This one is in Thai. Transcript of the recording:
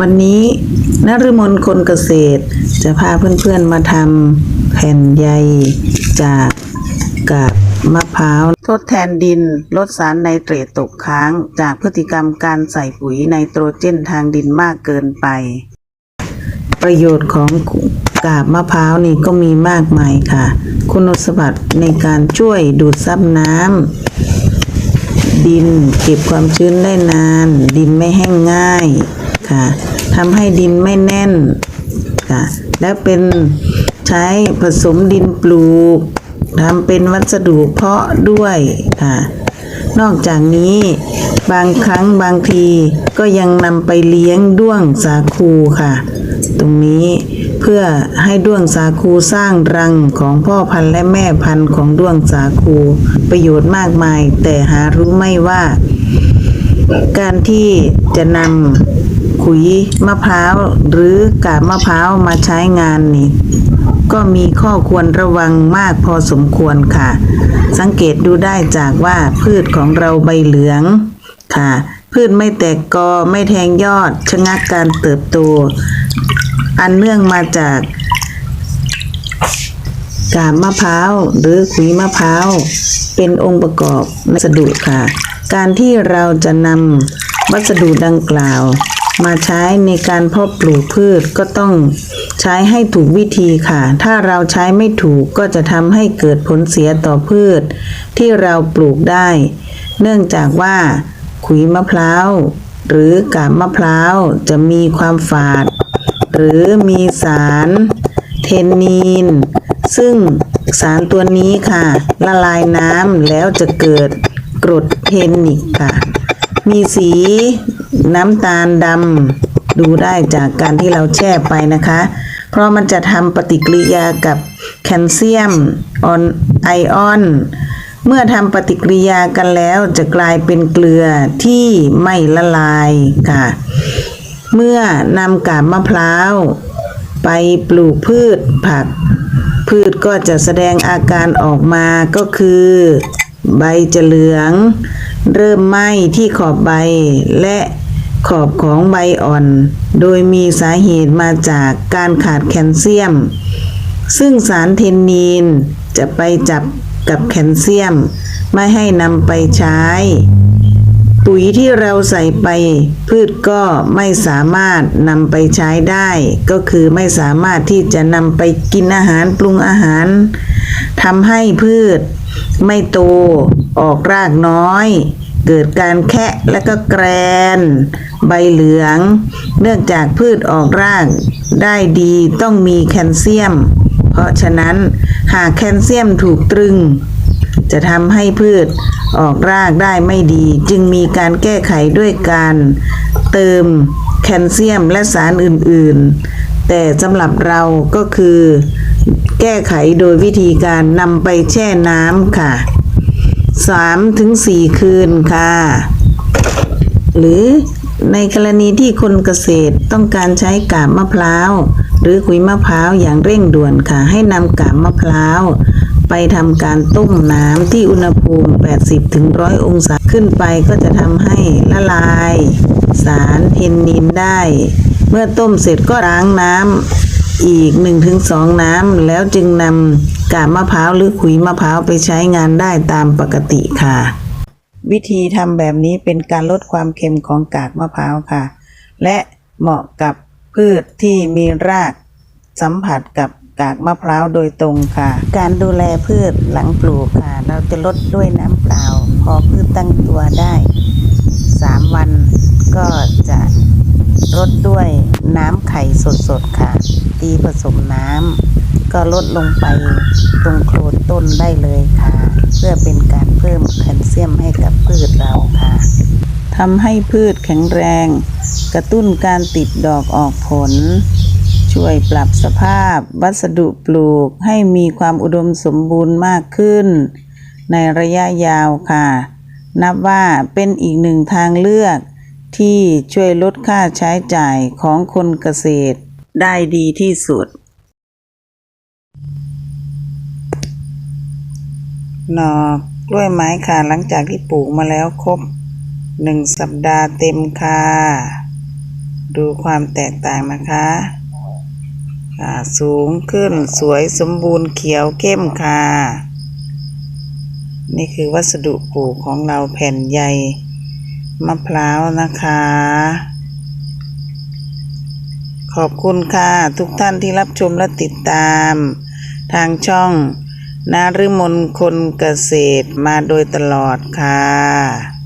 วันนี้นฤมลคนเกษตร จะพาเพื่อนๆมาทำแผ่นใยจากกาบมะพร้าว ทดแทนดินลดสารไนเตรตตกค้าง จากพฤติกรรมการใส่ปุ๋ยไนโตรเจนทางดินมากเกินไป ประโยชน์ของกาบมะพร้าวนี่ก็มีมากมายค่ะ คุณสมบัติในการช่วยดูดซับน้ำดินเก็บความชื้นได้นาน ดินไม่แห้งง่าย ค่ะทำให้ดินไม่แน่นค่ะและเป็นใช้ผสมดินปลูกทำเป็นวัสดุเพาะด้วยค่ะนอกจากนี้บางครั้งบางทีก็ยังนำไปเลี้ยงด้วงสาคูค่ะ ตรงนี้เพื่อให้ด้วงสาคูสร้างรังของพ่อพันธุ์และแม่พันธุ์ของด้วงสาคูประโยชน์มากมาย แต่หารู้ไม่ว่า การที่จะนำ ขุยมะพร้าวหรือกาบมะพร้าวมาใช้งานนี่ก็มีข้อควรระวังมากพอสมควรค่ะ สังเกตดูได้จากว่าพืชของเราใบเหลืองค่ะ พืชไม่แตกกอไม่แทงยอดชะงักการเติบโต อันเนื่องมาจากกาบมะพร้าวหรือขุยมะพร้าวเป็นองค์ประกอบวัสดุค่ะ การที่เราจะนำวัสดุดังกล่าว มาใช้ในการเพาะปลูกพืชก็ต้องใช้ให้ถูกวิธีค่ะ ถ้าเราใช้ไม่ถูกก็จะทำให้เกิดผลเสียต่อพืช ที่เราปลูกได้ เนื่องจากว่า ขุยมะพร้าว หรือกาบมะพร้าวจะมีความฝาด หรือมีสารเทนนีน ซึ่งสารตัวนี้ค่ะ ละลายน้ำแล้วจะเกิดกรดเทนนิกค่ะ มีสี น้ำตาลดำดูได้จากการที่เราแช่ไปนะคะ เพราะมันจะทำปฏิกิริยากับแคลเซียมออนไอออน เมื่อทำปฏิกิริยากันแล้วจะกลายเป็นเกลือที่ไม่ละลายค่ะ เมื่อนำกาบมะพร้าว ไปปลูกพืชผัก พืชก็จะแสดงอาการออกมาก็คือ ใบจะเหลือง เริ่มไหม้ที่ขอบใบและ ขอบของใบอ่อน โดยมีสาเหตุมาจากการขาดแคลเซียม ซึ่งสารเทนนีนจะไปจับกับแคลเซียม ไม่ให้นำไปใช้ ปุ๋ยที่เราใส่ไป พืชก็ไม่สามารถนำไปใช้ได้ ก็คือไม่สามารถที่จะนำไปกินอาหารปรุงอาหารทำให้พืช ไม่โตออกรากน้อย เกิดการแคะและก็แกรน ใบเหลือง เนื่องจากพืชออกรากได้ดีต้องมีแคลเซียม เพราะฉะนั้นหากแคลเซียมถูกตรึง จะทำให้พืชออกรากได้ไม่ดี จึงมีการแก้ไขด้วยการเติมแคลเซียมและสารอื่นๆ แต่สำหรับเราก็คือ แก้ไขโดยวิธีการนำไปแช่น้ำค่ะ 3ถึง4คืนค่ะ หรือในกรณีที่คนเกษตรต้องการใช้กาบมะพร้าว หรือขุยมะพร้าวอย่างเร่งด่วนค่ะ ให้นำกาบมะพร้าวไปทำการต้มน้ำที่อุณหภูมิ 80ถึง100 องศาขึ้นไปก็จะทำให้ละลาย สารเทนนินได้ เมื่อต้มเสร็จก็ล้างน้ำอีก 1-2 น้ำแล้วจึงนำ กาบมะพร้าวหรือขุยมะพร้าวไปใช้งานได้ตามปกติค่ะ วิธีทำแบบนี้เป็นการลดความเค็มของกากมะพร้าวค่ะ และเหมาะกับพืชที่มีรากสัมผัสกับกากมะพร้าวโดยตรงค่ะ การดูแลพืชหลังปลูกค่ะ เราจะลดด้วยน้ำเปล่า พอพืชตั้งตัวได้ 3 วันก็จะ ลดด้วยน้ำไข่สดๆค่ะ ตีผสมน้ำก็ลดลงไปตรงโคนต้นได้เลยค่ะ เพื่อเป็นการเพิ่มแคลเซียมให้กับพืชเราค่ะทำให้พืชแข็งแรง กระตุ้นการติดดอกออกผล ช่วยปรับสภาพวัสดุปลูกให้มีความอุดมสมบูรณ์มากขึ้น ในระยะยาวค่ะ นับว่าเป็นอีกหนึ่งทางเลือก ที่ช่วยลดค่าใช้จ่ายของคนเกษตรได้ดีที่สุด หน่อกล้วยไม้ค่ะหลังจากที่ปลูกมาแล้วครบหนึ่งสัปดาห์เต็มค่ะ ดูความแตกต่างนะคะค่ะสูงขึ้นสวยสมบูรณ์เขียวเข้มค่ะ นี่คือวัสดุปลูกของเราแผ่นใย มะพร้าวนะคะ ขอบคุณค่ะทุกท่านที่รับชมและติดตาม ทางช่องนาฤมนคนเกษตรมาโดยตลอดค่ะ